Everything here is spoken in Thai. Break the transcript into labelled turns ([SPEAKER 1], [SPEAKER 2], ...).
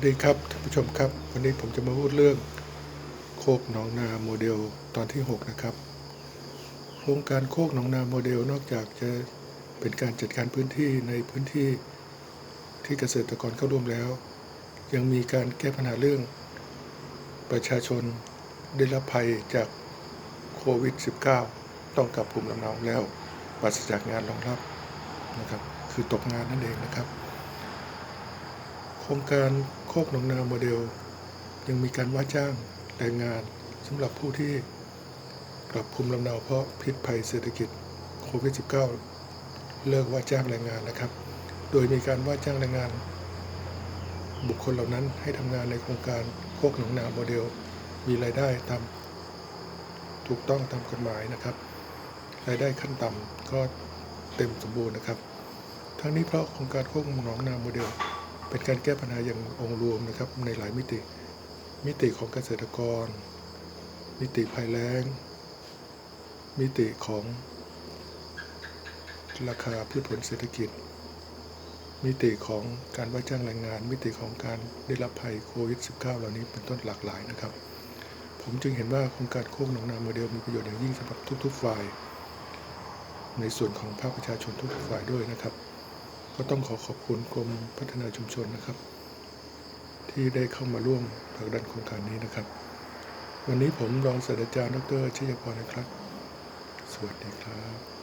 [SPEAKER 1] วัสดีครับท่านผู้ชมครับ วันนี้ผมจะมาพูดเรื่อง โคกหนองนาโมเดลตอนที่ 6 นะครับ โครงการโคกหนองนาโมเดลนอกจากจะเป็นการจัดการพื้นที่ในพื้นที่ที่เกษตรกรเข้าร่วมแล้ว ยังมีการแก้ปัญหาเรื่อง ประชาชนได้รับภัยจากโควิด -19 ต้องกลับภูมิลำเนาแล้วปราศจากงานรองรับนะครับ คือตกงานนั่นเองนะครับโครงการ โคกหนองนาโมเดล ยังมีการว่าจ้างแรงงานสำหรับผู้ที่กลับภูมิลำเนาเพราะพิษภัยเศรษฐกิจโควิด -19 เลิกว่าจ้างแรงงานนะครับ โดยมีการว่าจ้างแรงงาน บุคคลเหล่านั้นให้ทำงานในโครงการโคกหนองนาโมเดล มีรายได้ตามถูกต้องตามกฎหมายนะครับ รายได้ขั้นต่ำก็เต็มสมบูรณ์นะครับ ทั้งนี้เพราะโครงการโคกหนองนาโมเดล เป็นการแก้ปัญหาอย่างองค์รวมนะครับในหลายมิติ มิติของเกษตรกร มิติภัยแล้ง มิติของราคาพืชผลเศรษฐกิจ มิติของการว่าจ้างแรงงาน มิติของการได้รับภัยโควิด -19 เหล่านี้เป็นต้นหลากหลายนะครับ ผมจึงเห็นว่าโครงการโคกหนองนาโมเดลมีประโยชน์อย่างยิ่งสำหรับทุกๆฝ่าย ในส่วนของภาคประชาชนทุกฝ่ายด้วยนะครับ ก็ต้องขอขอบคุณกรมพัฒนาชุมชนนะครับ ที่ได้เข้ามาร่วมผลักดันโครงการนี้นะครับ วันนี้ผมรองศาสตราจารย์ดรชัยพรนะครับ สวัสดีครับ